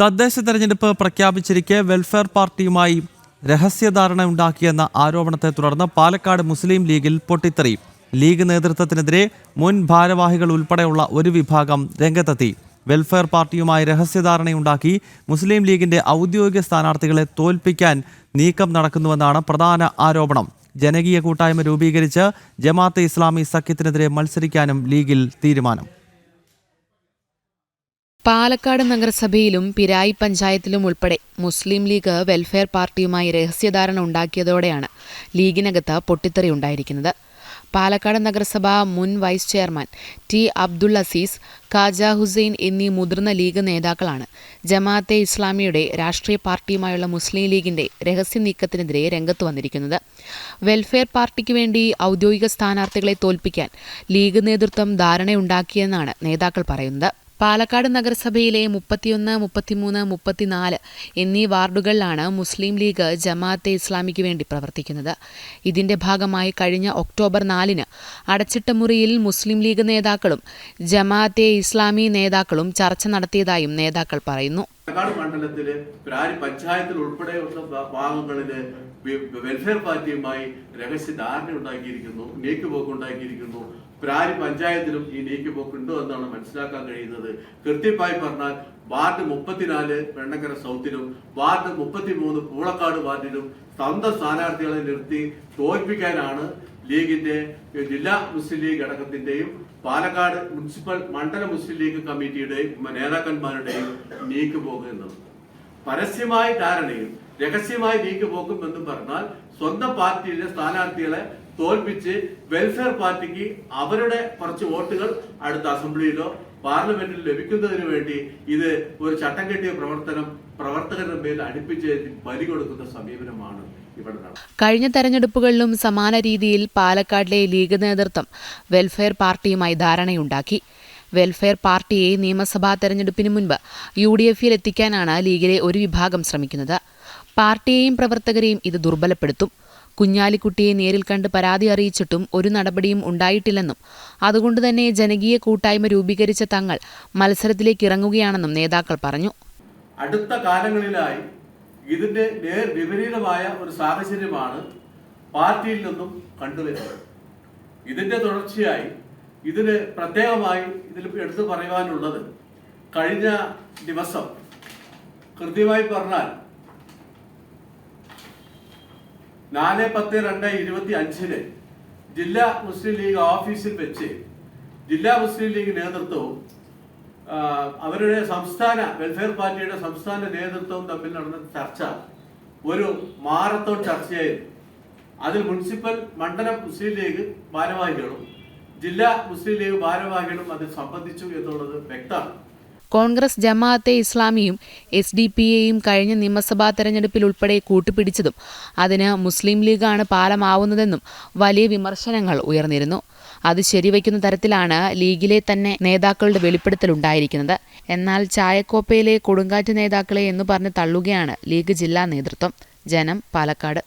തദ്ദേശ തെരഞ്ഞെടുപ്പ് പ്രഖ്യാപിച്ചിരിക്കെ വെൽഫെയർ പാർട്ടിയുമായി രഹസ്യധാരണ ഉണ്ടാക്കിയെന്ന ആരോപണത്തെ തുടർന്ന് പാലക്കാട് മുസ്ലിം ലീഗിൽ പൊട്ടിത്തെറി. ലീഗ് നേതൃത്വത്തിനെതിരെ മുൻ ഭാരവാഹികൾ ഉൾപ്പെടെയുള്ള ഒരു വിഭാഗം രംഗത്തെത്തി. വെൽഫെയർ പാർട്ടിയുമായി രഹസ്യധാരണയുണ്ടാക്കി മുസ്ലിം ലീഗിന്റെ ഔദ്യോഗിക സ്ഥാനാർത്ഥികളെ തോൽപ്പിക്കാൻ നീക്കം നടക്കുന്നുവെന്നാണ് പ്രധാന ആരോപണം. ജനകീയ കൂട്ടായ്മ രൂപീകരിച്ച് ജമാഅത്തെ ഇസ്ലാമി സഖ്യത്തിനെതിരെ മത്സരിക്കാനും ലീഗിൽ തീരുമാനം. പാലക്കാട് നഗരസഭയിലും പിരായി പഞ്ചായത്തിലും ഉൾപ്പെടെ മുസ്ലിം ലീഗ് വെൽഫെയർ പാർട്ടിയുമായി രഹസ്യധാരണ ഉണ്ടാക്കിയതോടെയാണ് ലീഗിനകത്ത് പൊട്ടിത്തെറി ഉണ്ടായിരിക്കുന്നത്. പാലക്കാട് നഗരസഭ മുൻ vice chairman T Abdul Azeez Khaja Hussain എന്നീ മുതിർന്ന ലീഗ് നേതാക്കളാണ് ജമാഅത്തെ ഇസ്ലാമിയുടെ രാഷ്ട്രീയ പാർട്ടിയുമായുള്ള മുസ്ലിം ലീഗിന്റെ രഹസ്യ നീക്കത്തിനെതിരെ രംഗത്ത് വന്നിരിക്കുന്നത്. വെൽഫെയർ പാർട്ടിക്ക് വേണ്ടി ഔദ്യോഗിക സ്ഥാനാർത്ഥികളെ തോൽപ്പിക്കാൻ ലീഗ് നേതൃത്വം ധാരണയുണ്ടാക്കിയെന്നാണ് നേതാക്കൾ പറയുന്നത്. പാലക്കാട് നഗരസഭയിലെ മുപ്പത്തിയൊന്ന് മുപ്പത്തിമൂന്ന് മുപ്പത്തിനാല് എന്നീ വാർഡുകളിലാണ് മുസ്ലിം ലീഗ് ജമാഅത്തെ ഇസ്ലാമിക്ക് വേണ്ടി പ്രവർത്തിക്കുന്നത്. ഇതിന്റെ ഭാഗമായി കഴിഞ്ഞ ഒക്ടോബർ നാലിന് അടച്ചിട്ട മുറിയിൽ മുസ്ലിം ലീഗ് നേതാക്കളും ജമാഅത്തെ ഇസ്ലാമി നേതാക്കളും ചർച്ച നടത്തിയതായും നേതാക്കൾ പറയുന്നു. പാലക്കാട് മണ്ഡലത്തിൽ പ്രാരി പഞ്ചായത്തിൽ ഉൾപ്പെടെയുള്ള ഭാഗങ്ങളിൽ വെൽഫെയർ പാർട്ടിയുമായി രഹസ്യ ധാരണ ഉണ്ടാക്കിയിരിക്കുന്നു നീക്കുപോക്ക് ഉണ്ടാക്കിയിരിക്കുന്നു. പ്രാരി പഞ്ചായത്തിലും ഈ നീക്കുപോക്ക് ഉണ്ടോ എന്നാണ് മനസ്സിലാക്കാൻ കഴിയുന്നത്. കൃത്യമായി പറഞ്ഞാൽ വാർഡ് മുപ്പത്തിനാല് വെണ്ണക്കര സൗത്തിലും വാർഡ് മുപ്പത്തിമൂന്ന് പൂളക്കാട് വാർഡിലും സ്വന്തം സ്ഥാനാർത്ഥികളെ നിർത്തി തോൽപ്പിക്കാനാണ് ലീഗിന്റെ ജില്ലാ മുസ്ലിം ലീഗ് ഘടകത്തിന്റെയും പാലക്കാട് മുനിസിപ്പൽ മണ്ഡല മുസ്ലിം ലീഗ് കമ്മിറ്റിയുടെയും നേതാക്കന്മാരുടെയും നീക്കുപോകുന്നത് പരസ്യമായ ധാരണയും രഹസ്യമായി നീക്കുപോക്കും എന്ന് പറഞ്ഞാൽ സ്വന്തം പാർട്ടിയിലെ സ്ഥാനാർത്ഥികളെ തോൽപ്പിച്ച് വെൽഫെയർ പാർട്ടിക്ക് അവരുടെ കുറച്ച് വോട്ടുകൾ അടുത്ത അസംബ്ലിയിലോ പാർലമെന്റിൽ ലഭിക്കുന്നതിന് വേണ്ടി ഇത് ഒരു ചട്ടം കെട്ടിയ പ്രവർത്തനം പ്രവർത്തകരുടെ മേൽ അടുപ്പിച്ച് ബലി കൊടുക്കുന്ന സമീപനമാണ് കഴിഞ്ഞ തെരഞ്ഞെടുപ്പുകളിലും സമാന രീതിയിൽ പാലക്കാടിലെ ലീഗ് നേതൃത്വം വെൽഫെയർ പാർട്ടിയുമായി ധാരണയുണ്ടാക്കി. വെൽഫെയർ പാർട്ടിയെ നിയമസഭാ തെരഞ്ഞെടുപ്പിന് മുൻപ് യു ഡി എഫിൽ എത്തിക്കാനാണ് ലീഗിലെ ഒരു വിഭാഗം ശ്രമിക്കുന്നത്. പാർട്ടിയെയും പ്രവർത്തകരെയും ഇത് ദുർബലപ്പെടുത്തും. കുഞ്ഞാലിക്കുട്ടിയെ നേരിൽ കണ്ട് പരാതി അറിയിച്ചിട്ടും ഒരു നടപടിയും ഉണ്ടായിട്ടില്ലെന്നും അതുകൊണ്ട് തന്നെ ജനകീയ കൂട്ടായ്മ രൂപീകരിച്ച തങ്ങൾ മത്സരത്തിലേക്ക് ഇറങ്ങുകയാണെന്നും നേതാക്കൾ പറഞ്ഞു. അടുത്ത കാലങ്ങളിലായി ഇതിന്റെ നേർ വിപരീതമായ ഒരു സാഹചര്യമാണ് പാർട്ടിയിൽ നിന്നും കണ്ടുവരുന്നത്. ഇതിന്റെ തുടർച്ചയായി ഇതിന് പ്രത്യേകമായി ഇതിൽ എടുത്തു പറയുവാനുള്ളത് കഴിഞ്ഞ ദിവസം കൃത്യമായി പറഞ്ഞാൽ നാല് പത്ത് രണ്ട് ഇരുപത്തി അഞ്ചിന് ജില്ലാ മുസ്ലിം ലീഗ് ഓഫീസിൽ വെച്ച് ജില്ലാ മുസ്ലിം ലീഗ് നേതൃത്വവും അവരുടെ സംസ്ഥാന വെൽഫെയർ പാർട്ടിയുടെ സംസ്ഥാന നേതൃത്വവും തമ്മിൽ നടന്ന ചർച്ച ഒരു മാറത്തോൺ ചർച്ചയായിരുന്നു. അതിൽ മുനിസിപ്പൽ മണ്ഡലം മുസ്ലിം ലീഗ് ഭാരവാഹികളും ജില്ലാ മുസ്ലിം ലീഗ് ഭാരവാഹികളും അതിൽ സംബന്ധിച്ചു എന്നുള്ളത് വ്യക്തമാണ്. കോൺഗ്രസ് ജമാഅത്തെ ഇസ്ലാമിയും എസ് ഡി പി എയും കഴിഞ്ഞ നിയമസഭാ തെരഞ്ഞെടുപ്പിൽ ഉൾപ്പെടെ കൂട്ടുപിടിച്ചതും അതിന് മുസ്ലിം ലീഗാണ് പാലമാവുന്നതെന്നും വലിയ വിമർശനങ്ങൾ ഉയർന്നിരുന്നു. അത് ശരിവയ്ക്കുന്ന തരത്തിലാണ് ലീഗിലെ തന്നെ നേതാക്കളുടെ വെളിപ്പെടുത്തലുണ്ടായിരിക്കുന്നത് എന്നാൽ ചായക്കോപ്പയിലെ കൊടുങ്കാറ്റ് നേതാക്കളെ എന്ന് പറഞ്ഞ് തള്ളുകയാണ് ലീഗ് ജില്ലാ നേതൃത്വം. ജനം പാലക്കാട്.